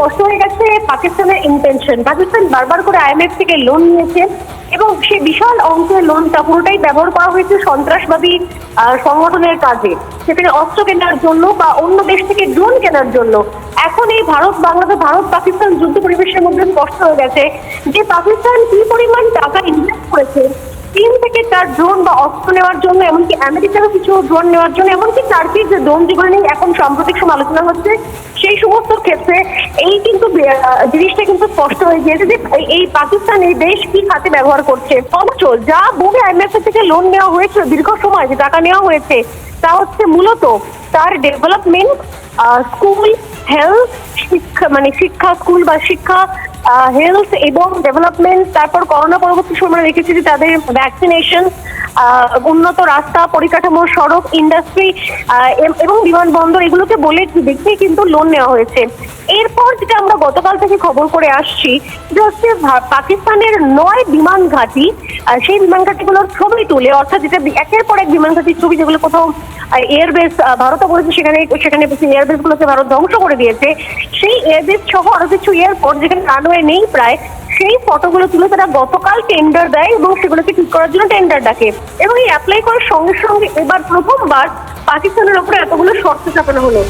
স্পষ্ট হয়ে গেছে পাকিস্তানের ইন্টেনশন পাকিস্তান বারবার করে আইএমএফ থেকে লোন নিয়েছে এবং সে বিশাল অঙ্কের লোনটা পুরোটাই ব্যবহার করা হয়েছে সন্ত্রাসবাদী সংগঠনের কাজে। সেখানে অস্ত্র কেনার জন্য বা অন্য দেশ থেকে ড্রোন কেনার জন্য। এখন এই ভারত, বাংলাদেশ, ভারত, পাকিস্তান যুদ্ধ পরিবেশের মধ্যে স্পষ্ট হয়ে গেছে যে পাকিস্তান কি পরিমাণ টাকা ইনভেস্ট করেছে চীন থেকে তার ড্রোন বা অস্ত্র নেওয়ার জন্য, এমনকি আমেরিকারও কিছু ড্রোন নেওয়ার জন্য, এমনকি টার্কির যে ড্রোন যেগুলো নিয়ে এখন সাম্প্রতিক সময় আলোচনা হচ্ছে, সেই সমস্ত ক্ষেত্রে এই কিন্তু জিনিসটা কিন্তু স্পষ্ট হয়ে গিয়েছে যে এই- পাকিস্তান এই দেশ কি খাতে ব্যবহার করছে। অথচ যা বহু আইএমএফ থেকে লোন নেওয়া হয়েছে, দীর্ঘ সময় যে টাকা নেওয়া হয়েছে, তা হচ্ছে মূলত তার ডেভেলপমেন্ট স্কুল হেলথ শিক্ষা মানে শিক্ষা স্কুল বা শিক্ষা হেলথ এবং ডেভেলপমেন্ট তারপর করোনা পরবর্তী সময় আমরা রেখেছি যে তাদের ভ্যাকসিনেশন উন্নত রাস্তা, পরিকাঠামো, সড়ক ইন্ডাস্ট্রি এবং বিমানবন্দর, এগুলোকে বলে দেখে কিন্তু লোন নেওয়া হয়েছে। এরপর যেটা আমরা গতকাল থেকে খবর করে আসছি, যে হচ্ছে পাকিস্তানের নয় বিমান ঘাঁটি সেই বিমান ঘাঁটিগুলোর ছবি তুলে, অর্থাৎ যেটা একের পর এক বিমান ঘাঁটির ছবি যেগুলো কোথাও এয়ারবেস ভারতও করেছে সেখানে সেখানে এয়ারবেস গুলোকে ভারত ধ্বংস করে দিয়েছে। সেই এয়ারবেস সহ আরও কিছু এয়ারপোর্ট যেখানে রানওয়ে নেই প্রায়, সেই ফটোগুলো তুলে তারা গতকাল টেন্ডার দেয় এবং সেগুলোকে ঠিক করার জন্য টেন্ডার ডাকে। এবং এই অ্যাপ্লাই করার সঙ্গে সঙ্গে এবার প্রথমবার পাকিস্তানের ওপরে এতগুলো শর্ত চাপানো হলো।